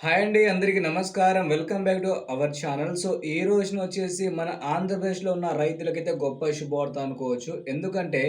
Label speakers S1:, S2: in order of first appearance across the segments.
S1: Hi అండి అందరికీ నమస్కారం. Welcome back to our channel. So ఈ రోజున వచ్చేసి మన ఆంధ్రప్రదేశ్లో ఉన్న రైతులకైతే గొప్ప శుభవార్త అనుకోవచ్చు. ఎందుకంటే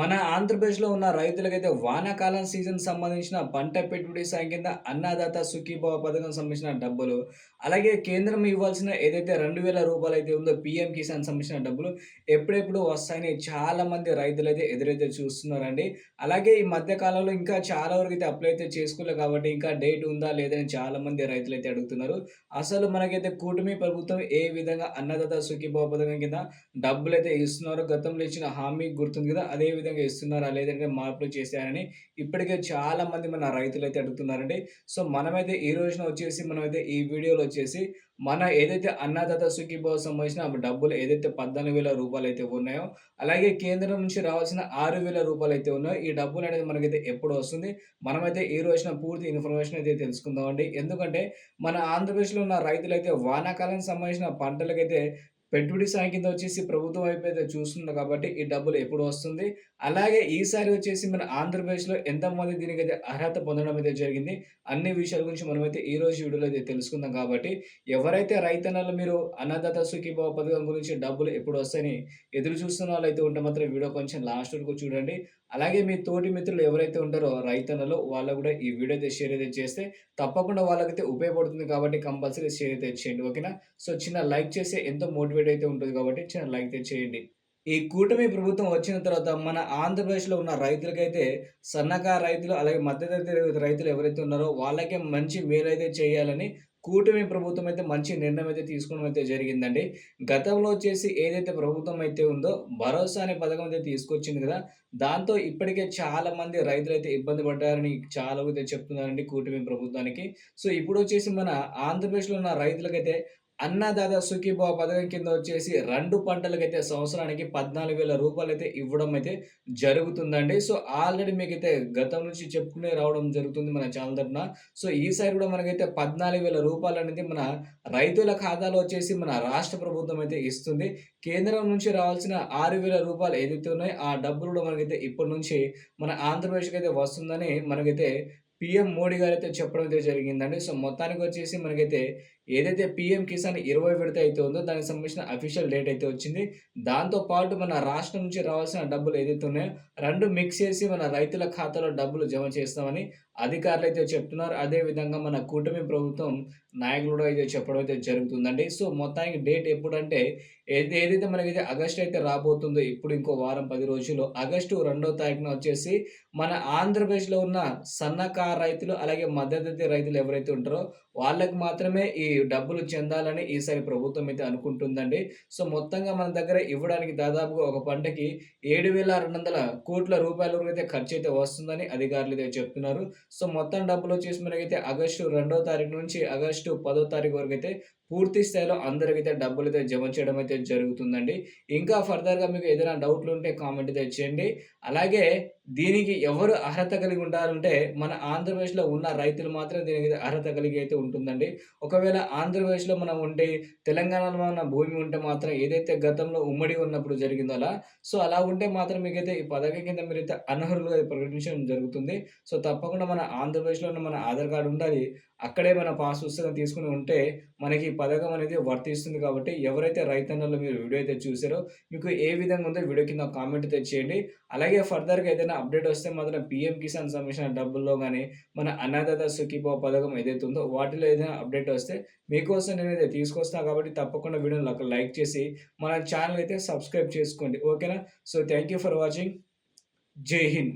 S1: మన ఆంధ్రప్రదేశ్లో ఉన్న రైతులకైతే వానాకాలం సీజన్ సంబంధించిన పంట పెట్టుబడి సాయం కింద అన్నదాత సుఖీభావ పథకం సంబంధించిన డబ్బులు అలాగే కేంద్రం ఇవ్వాల్సిన ఏదైతే రెండు వేల రూపాయలు అయితే ఉందో పిఎం కిసాన్ సంబంధించిన డబ్బులు ఎప్పుడెప్పుడు వస్తాయని చాలామంది రైతులు అయితే ఎదురైతే చూస్తున్నారండి. అలాగే ఈ మధ్య కాలంలో ఇంకా చాలా వరకు అయితే అప్లై అయితే చేసుకోలేదు కాబట్టి ఇంకా డేట్ ఉందా లేదని చాలా మంది రైతులు అయితే అడుగుతున్నారు. అసలు మనకైతే కూటమి ప్రభుత్వం ఏ విధంగా అన్నదాత సుఖీభావ పథకం కింద డబ్బులు అయితే ఇస్తున్నారో గతంలో ఇచ్చిన హామీ గుర్తుంది కదా అదే విధంగా ఇస్తున్నారా లేదంటే మార్పులు చేశారని ఇప్పటికే చాలా మంది మన రైతులు అయితే అడుగుతున్నారండి. సో మనమైతే ఈ రోజున వచ్చేసి మనమైతే ఈ వీడియోలో వచ్చేసి మన ఏదైతే అన్నదాత సుఖీభావ సంబంధించిన డబ్బులు ఏదైతే పద్నాలుగు వేల రూపాయలు అయితే ఉన్నాయో అలాగే కేంద్రం నుంచి రావాల్సిన ఆరు వేల రూపాయలు అయితే ఉన్నాయో ఈ డబ్బులు అనేది మనకైతే ఎప్పుడు వస్తుంది? మనమైతే ఈ రోజున పూర్తి ఇన్ఫర్మేషన్ అయితే తెలుసుకుందామండి. ఎందుకంటే మన ఆంధ్రప్రదేశ్లో ఉన్న రైతులైతే వానాకాలం సంబంధించిన పంటలకైతే పెట్టుబడి సాయం కింద వచ్చేసి ప్రభుత్వం వైపు అయితే చూస్తుంది కాబట్టి ఈ డబ్బులు ఎప్పుడు వస్తుంది? అలాగే ఈసారి వచ్చేసి మన ఆంధ్రప్రదేశ్లో ఎంతమంది దీనికైతే అర్హత పొందడం అయితే జరిగింది? అన్ని విషయాల గురించి మనమైతే ఈ రోజు వీడియోలో అయితే తెలుసుకుందాం కాబట్టి ఎవరైతే రైతన్నలు మీరు అన్నదాత సుఖీభావ పథకం గురించి డబ్బులు ఎప్పుడు వస్తాయని ఎదురు చూస్తున్న వాళ్ళు అయితే ఉంటే మాత్రం వీడియో కొంచెం లాస్ట్ వరకు చూడండి. అలాగే మీ తోటి మిత్రులు ఎవరైతే ఉంటారో రైతన్నలో వాళ్ళకు కూడా ఈ వీడియో అయితే షేర్ అయితే చేస్తే తప్పకుండా వాళ్ళకైతే ఉపయోగపడుతుంది కాబట్టి కంపల్సరీ షేర్ అయితే చేయండి ఓకేనా? సో చిన్న లైక్ చేస్తే ఎంతో మోటివేట్ అయితే ఉంటుంది కాబట్టి చిన్న లైక్ అయితే చేయండి. ఈ కూటమి ప్రభుత్వం వచ్చిన తర్వాత మన ఆంధ్రప్రదేశ్లో ఉన్న రైతులకైతే సన్నకారు రైతులు అలాగే మధ్యతరగతి రైతులు ఎవరైతే ఉన్నారో వాళ్ళకే మంచి మేలైతే చేయాలని కూటమి ప్రభుత్వం అయితే మంచి నిర్ణయం అయితే తీసుకోవడం అయితే జరిగిందండి. గతంలో వచ్చేసి ఏదైతే ప్రభుత్వం అయితే ఉందో భరోసా అనే పథకం అయితే తీసుకొచ్చింది కదా. దాంతో ఇప్పటికే చాలా మంది రైతులు అయితే ఇబ్బంది పడ్డారని చాలా అయితే చెప్తున్నారండి కూటమి ప్రభుత్వానికి. సో ఇప్పుడు వచ్చేసి మన ఆంధ్రప్రదేశ్లో ఉన్న రైతులకైతే అన్నదాత సుఖీభావ పథకం కింద వచ్చేసి రెండు పంటలకైతే సంవత్సరానికి పద్నాలుగు వేల రూపాయలు అయితే ఇవ్వడం అయితే జరుగుతుందండి. సో ఆల్రెడీ మీకైతే గతం నుంచి చెప్పుకునే రావడం జరుగుతుంది మన ఛానల్ తరఫున సో ఈసారి కూడా మనకైతే పద్నాలుగు వేల రూపాయలు అనేది మన రైతుల ఖాతాలో వచ్చేసి మన రాష్ట్ర ప్రభుత్వం అయితే ఇస్తుంది. కేంద్రం నుంచి రావాల్సిన ఆరు వేల రూపాయలు ఏదైతే ఉన్నాయో ఆ డబ్బులు కూడా మనకైతే ఇప్పటి నుంచి మన ఆంధ్రప్రదేశ్కి అయితే వస్తుందని మనకైతే పిఎం మోడీ గారు అయితే చెప్పడం అయితే జరిగిందండి. సో మొత్తానికి వచ్చేసి మనకైతే ఏదైతే పిఎం కిసాన్ ఇరవై విడత అయితే ఉందో దానికి సంబంధించిన అఫీషియల్ డేట్ అయితే వచ్చింది. దాంతో పాటు మన రాష్ట్రం నుంచి రావాల్సిన డబ్బులు ఏదైతే ఉన్నాయో రెండు మిక్స్ చేసి మన రైతుల ఖాతాలో డబ్బులు జమ చేస్తామని అధికారులు అయితే చెప్తున్నారు. అదేవిధంగా మన కూటమి ప్రభుత్వం నాయకులు అయితే చెప్పడం అయితే జరుగుతుందండి. సో మొత్తానికి డేట్ ఎప్పుడంటే ఏది ఏదైతే మనకైతే ఆగస్టు అయితే రాబోతుందో ఇప్పుడు ఇంకో వారం పది రోజుల్లో ఆగస్టు రెండో తారీఖున వచ్చేసి మన ఆంధ్రప్రదేశ్లో ఉన్న సన్నకారు రైతులు అలాగే మధ్యతరగతి రైతులు ఎవరైతే ఉంటారో వాళ్ళకి మాత్రమే ఈ డబ్బులు చెందాలని ఈసారి ప్రభుత్వం అయితే అనుకుంటుందండి. సో మొత్తంగా మన దగ్గర ఇవ్వడానికి దాదాపుగా ఒక పంటకి ఏడు వేల రెండు వందల కోట్ల రూపాయల వరకు అయితే ఖర్చు అయితే వస్తుందని అధికారులు అయితే చెప్తున్నారు. సో మొత్తం డబ్బులు వచ్చేసి మనకైతే ఆగస్టు రెండో తారీఖు నుంచి ఆగస్టు పదో తారీఖు వరకు అయితే పూర్తి స్థాయిలో అందరికైతే డబ్బులు అయితే జమ చేయడం అయితే జరుగుతుందండి. ఇంకా ఫర్దర్గా మీకు ఏదైనా డౌట్లు ఉంటే కామెంట్ అయితే చేయండి. అలాగే దీనికి ఎవరు అర్హత కలిగి ఉంటారంటే మన ఆంధ్రప్రదేశ్లో ఉన్న రైతులు మాత్రం దీనికి అర్హత కలిగి అయితే ఉంటుందండి. ఒకవేళ ఆంధ్రప్రదేశ్లో మనం ఉంటే తెలంగాణలో ఉన్న భూమి ఉంటే మాత్రం ఏదైతే గతంలో ఉమ్మడి ఉన్నప్పుడు జరిగిందో అలా సో అలా ఉంటే మాత్రం మీకైతే ఈ పథకం కింద మీరైతే అనర్హులుగా ప్రకటించడం జరుగుతుంది. సో తప్పకుండా మన ఆంధ్రప్రదేశ్లో ఉన్న మన ఆధార్ కార్డు ఉండాలి. అక్కడే మన పాస్ పుస్తకం తీసుకుని ఉంటే మనకి పథకం అనేది వర్తిస్తుంది కాబట్టి ఎవరైతే రైతన్నలు మీరు వీడియో అయితే చూసారో మీకు ఏ విధంగా ఉందో వీడియో కింద కామెంట్ అయితే చేయండి. అలాగే ఫర్దర్గా ఏదైనా అప్డేట్ వస్తే మాత్రం పిఎం కిసాన్ సంబంధించిన డబ్బుల్లో కానీ మన అన్నదాత సుఖీభావ పథకం ఏదైతే ఉందో వాటిలో ఏదైనా అప్డేట్ వస్తే మీకోసం నేను అయితే తీసుకొస్తాను కాబట్టి తప్పకుండా వీడియోని లైక్ చేసి మన ఛానల్ అయితే సబ్స్క్రైబ్ చేసుకోండి. ఓకేనా so thank you for watching Jai Hind